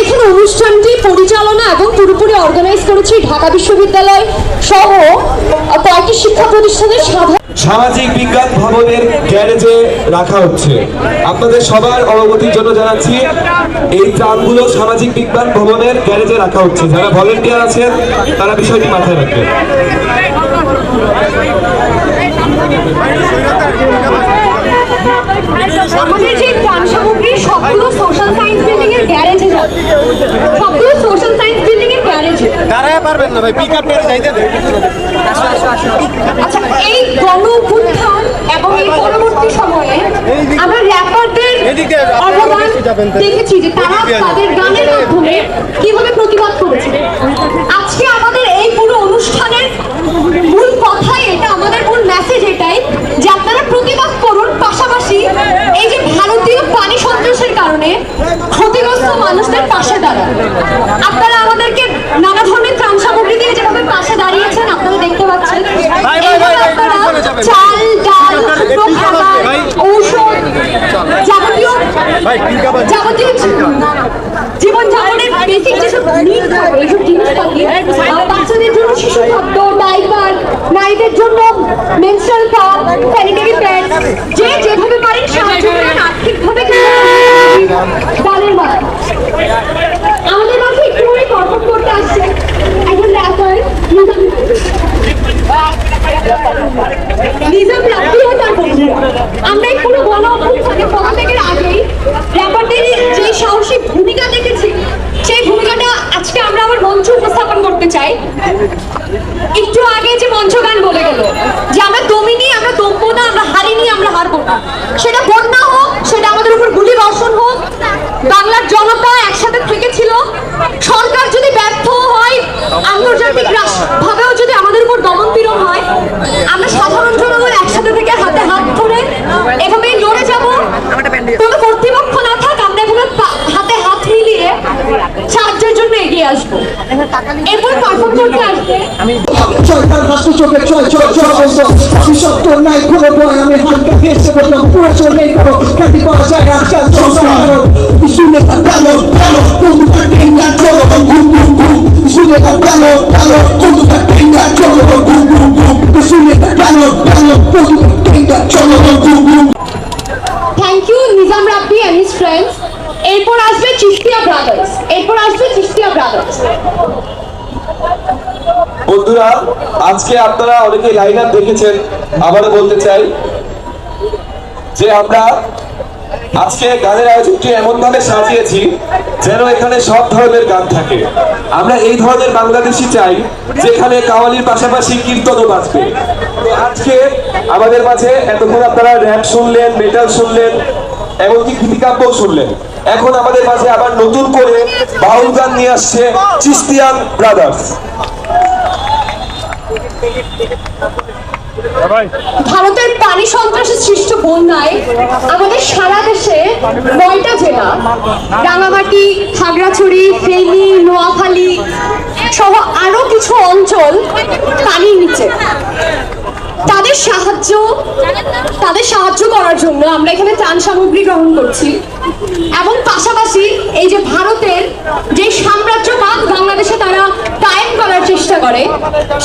এখানে অনুষ্ঠানটি পরিচালনা এবং পুরোপুরি অর্গানাইজ করেছি ঢাকা বিশ্ববিদ্যালয় সহ কয়েকটি শিক্ষা প্রতিষ্ঠানের সাধারণ সামাজিক বিজ্ঞান ভবনের গ্যারেজে রাখা হচ্ছে। আপনাদের সবার অবগতির জন্য জানাচ্ছি, এই ত্রাণগুলো সামাজিক বিজ্ঞান ভবনের গ্যারেজে রাখা হচ্ছে। যারা ভলেন্টিয়ার আছেন, তারা বিষয়টি মাথায় রাখবেন। গ্যারেজে পারবেন না ভাই পিক আপ যাইতে দেন আচ্ছা এই গণ অভ্যুত্থান এবং এই পরবর্তী সময়ে আমরা র্যাপারদের অবদান। দেখেছি যে তারা তাদের গানের মাধ্যমে কীভাবে প্রতিবাদ করেছে। আজকে আমাদের এই পুরো অনুষ্ঠানের মূল কথাই এটা আমাদের মূল মেসেজ এটাই যে আপনারা প্রতিবাদ করুন। পাশাপাশি এই যে ভারতীয় পানি সন্ত্রাসের কারণে ক্ষতিগ্রস্ত মানুষদের পাশে দাঁড়ান আপনারা আমাদেরকে নানা ধরনের ত্রাণ সামগ্রী দিয়ে যেভাবে পাশে দাঁড়িয়েছেন আপনারা দেখতে পাচ্ছেন ভাই, ভাই, ভাই, এইভাবে ভাই, আপনারা চলে যাবেন। চাল ডাল শুকনো খাবার ভাই। ঔষধ যাবতীয় ভাই পিক আপ যাবতীয় জীবন যাপনের বেসিক যেসব নিড থাকে এইসব একটু করে পদত্যাগের আগেই র্যাপারদের যে সাহসী ভূমিকা দেখেছি সেই ভূমিকাটা আজকে আমরা আমার মঞ্চ উপস্থাপন করতে চাই, একটু আগে যে মঞ্চ গান বলে গেল, যে আমরা দমিনি আমরা দমবো না, আমরা হারিনি আমরা হারবো না। সেটা বন্যা হোক, সেটা আমাদের উপর গুলি বর্ষণ হোক, বাংলার জনতা একসাথে থেকেছিল, সরকার যদি ব্যর্থ হয়, আন্তর্জাতিক রাষ্ট্র ভাবেও যদি আমাদের উপর দমন পীড়ন হয় আমরা সাধারণ জনগণ একসাথে থেকে হাতে হাত ধরে এভাবেই লড়ে যাব কোনো কর্তৃপক্ষ না থাক আমরা এভাবে পা- হাতে হাত মিলিয়ে সাহায্যের জন্য এগিয়ে আসব। এরপর পারফর্ম করতে আসবে। ছয় তার রাষ্ট্র চোখে ছয় ছয় ছয় বন্ধ অভিশপ্ত নাই কোনো ভয় আমি হালকা ভেসে বললাম পুরো চলে করো খ্যাতি পাওয়া যায় শুনে বন্ধুটা টেঙ্গা চলো ঘুম ঘুম ঘুম শুনে ভালো ভালো বন্ধুটা টেঙ্গা চলো ঘুম ঘুম ঘুম শুনে ভালো ভালো বন্ধুটা টেঙ্গা চলো ঘুম ঘুম thank you Nizam Rabbi and his friends এরপর আসবে চিস্তিয়া ব্রাদার্স এরপর আসবে চিস্তিয়া ব্রাদার্স বন্ধুরা, আজকে আপনারা অনেকে লাইন আপ দেখেছেন। আবারও বলতে চাই যে আমরা আজকে গানের আয়োজনটি এমন ভাবে সাজিয়েছি যেন এখানে সব ধরনের গান থাকে। আমরা এই ধরনের বাংলাদেশি চাই যেখানে কাওয়ালির পাশাপাশি কীর্তনও বাজবে। তো আজকে আমাদের মাঝে এতক্ষণ আপনারা র্যাপ শুনলেন মেটাল শুনলেন এমনকি গীতিকাব্যও শুনলেন। এখন আমাদের মাঝে আবার নতুন করে বাউল গান নিয়ে আসছে চিস্তিয়ান ব্রাদার্স। ভারতের পানি সন্ত্রাসের সৃষ্ট বন্যায় আমাদের সারা দেশে নয়টা জেলা রাঙামাটি খাগড়াছড়ি ফেনী নোয়াখালী সহ আরও কিছু অঞ্চল সাহায্য, তাদের সাহায্য করার জন্য আমরা এখানে ত্রাণ সামগ্রী গ্রহণ করছি। এবং পাশাপাশি এই যে ভারতের যে সাম্রাজ্যবাদ বাংলাদেশে তারা কায়েম করার চেষ্টা করে,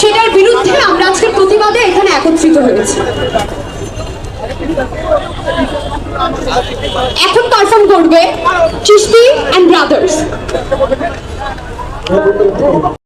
সেটার বিরুদ্ধে আমরা আজকে প্রতিবাদে এখানে একত্রিত হয়েছি। এখন পারফর্ম করবে চিস্তি অ্যান্ড ব্রাদার্স